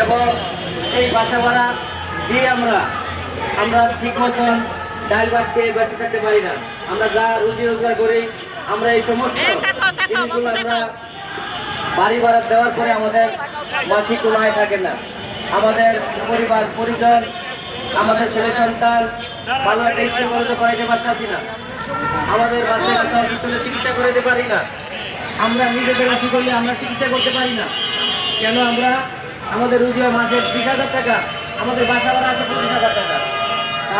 এবং এই বাসা ভাড়া দিয়ে আমরা আমরা ঠিক মতন ডাল ভাত খেয়ে বেঁচে থাকতে পারি না। আমরা যা রুজি রোজগার করি আমরা এই সমস্ত জিনিসগুলো আমরা বাড়ি ভাড়া দেওয়ার পরে আমাদের মাসিক আয় থাকে না। আমাদের পরিবার পরিজন আমাদের ছেলে সন্তান ভালো একটা স্কুল কলেজে পড়াইতে পারতাছি না। আমাদের বাচ্চা কাচ্চা স্কুলে চিকিৎসা করে দিতে পারি না। আমরা নিজেদের রাশি করলে আমরা চিকিৎসা করতে পারি না। কেন আমরা আমাদের রুজি হয় মাসে বিশ হাজার টাকা, আমাদের বাসা ভাড়া আছে পঁচিশ হাজার টাকা।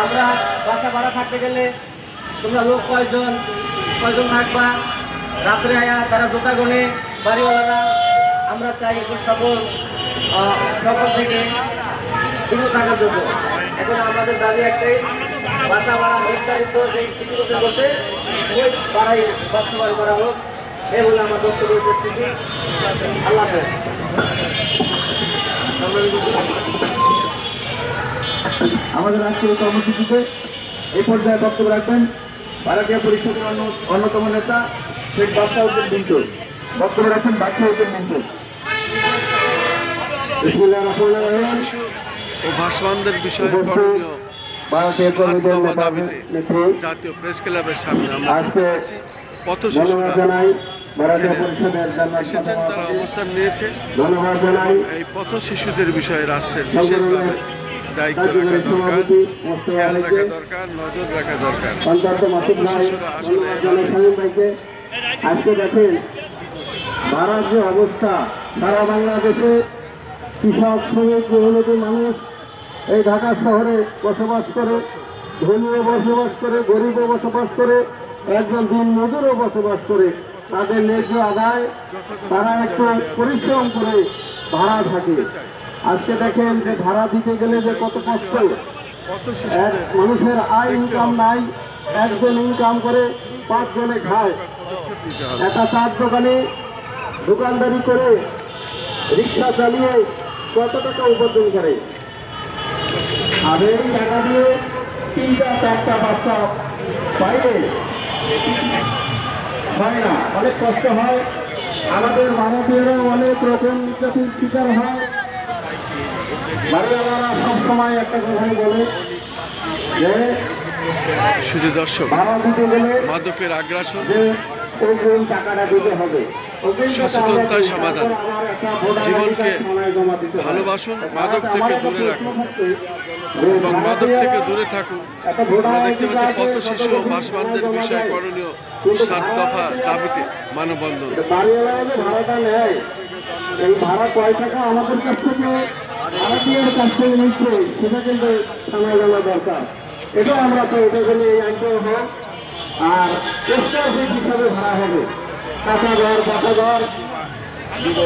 আমরা বাসা ভাড়া থাকতে গেলে তোমরা লোক কয়জন কয়জন থাকবা? রাত্রে আয়া তারা জোতা গনে বাড়িওয়ালারা, আমরা চাই এখন সকল সকল থেকে কিন্তু থাকার জন্য এখন আমাদের দাবি একটাই, বাসা ভাড়া নির্ধারিত যে করতে ওই ভাড়াই বাস্তবায়ন করা হোক। এই বলে আমার বক্তব্য উপস্থিতি আল্লাহ হাফেজ। আমাদের আজকের কর্মসূচিতে এই পর্যায়ে বক্তব্য রাখবেন ভারতীয় পরিষদের অন্যতম নেতা শেখ বাদশাহ উদ্দিন মিন্টু। বক্তব্য রাখবেন বাদশাহ উদ্দিন মিন্টু। বিসমিল্লাহির রহমানির রহিম। ও ভাসমানদের বিষয়ে করণীয় ভারতীয় কর্মীদের দাবিতে জাতীয় প্রেস ক্লাবের সামনে আমরা পথ শিশুরা জানাই। এসেছেন তারা অবস্থান নিয়েছে। ধন্যবাদ এই পথ শিশুদের বিষয়ে রাষ্ট্রের বিশেষভাবে দায়িত্ব রাখা দরকার খেয়াল রাখা দরকার নজর রাখা দরকার। পথ শিশুরা আসলে আজকে দেখেন ভারত যে অবস্থা সারা বাংলাদেশে কৃষক শ্রমিক মেহনতি মানুষ এই ঢাকা শহরে বসবাস করে ধনীও বসবাস করে গরিবও বসবাস করে একজন দিন মজুরও বসবাস করে। তাদের ন্যায্য আদায়, তারা একটু পরিশ্রম করে ভাড়া থাকে। আজকে দেখেন যে ভাড়া দিতে গেলে যে কত কষ্ট। এক মানুষের আয় ইনকাম নাই, একজন ইনকাম করে পাঁচজনে খায়। একটা চার দোকানে দোকানদারি করে রিক্সা চালিয়ে কত টাকা উপার্জন করে? আর এই টাকা দিয়ে তিনটা চারটা বাচ্চা পাইলে হয় না। অনেক কষ্ট হয়। আমাদের মানবীয়রা অনেক রকম নির্যাতন শিকার হয়। বাড়িওয়ালারা সবসময় একটা কথাই বলে যে শুধু দর্শক মাদকের আগ্রাসন। টাকাটা দিতে হবে। সচেতনতাই আমরা সমাধান। জীবনকে। ভালোবাসুন, মাদক থেকে দূরে রাখুন। এবং মাদক থেকে দূরে থাকুন আমরা দেখতে পাচ্ছি পথ শিশু ও কত জমা বিষয়ে। করণীয় সাত দফা দাবিতে মানববন্ধন এই ভাড়া কয় টাকা আমাদের কাছ থেকে ভাড়াটিয়ার কাছ থেকে নিচ্ছে সেটা কিন্তু থানায় জানা দরকার এটা আমরা তো এটা জন্য এই আইনটা হোক আর ফিট হিসাবে ভাড়া হবে কাঁচা ঘর পাকা ঘর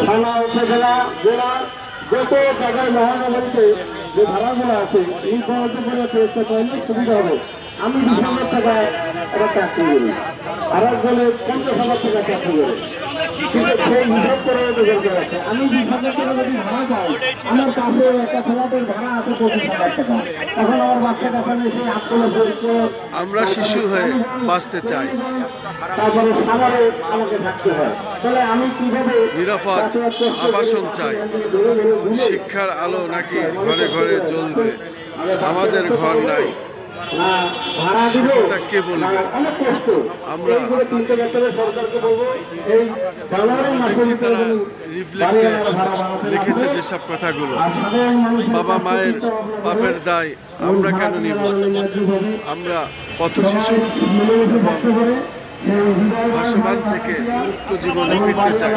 থানা, উপজেলা, জেলা জায়গায় মহানগরীতে যে ভাড়াগুলো আছে, এই করলে সুবিধা হবে, আমি দুশো হাজার টাকা একটা চাকরি করি। আর একজনের পঞ্চাশ হাজার টাকা চাকরি করে। আমার শিশু হয়ে বাঁচতে চাই। নিরাপদ আবাসন চাই। শিক্ষার আলো নাকি ঘরে ঘরে জ্বলবে? আমাদের ঘর নাই। কে বলবে? আমরা- দেখছি তারা রিফ্লেক্টে লিখেছে যেসব কথাগুলো। বাবা মায়ের পাপের দায় আমরা কেন নিব? আমরা পথ শিশু ভাসমান থেকে মুক্ত জীবনে ফিরতে চাই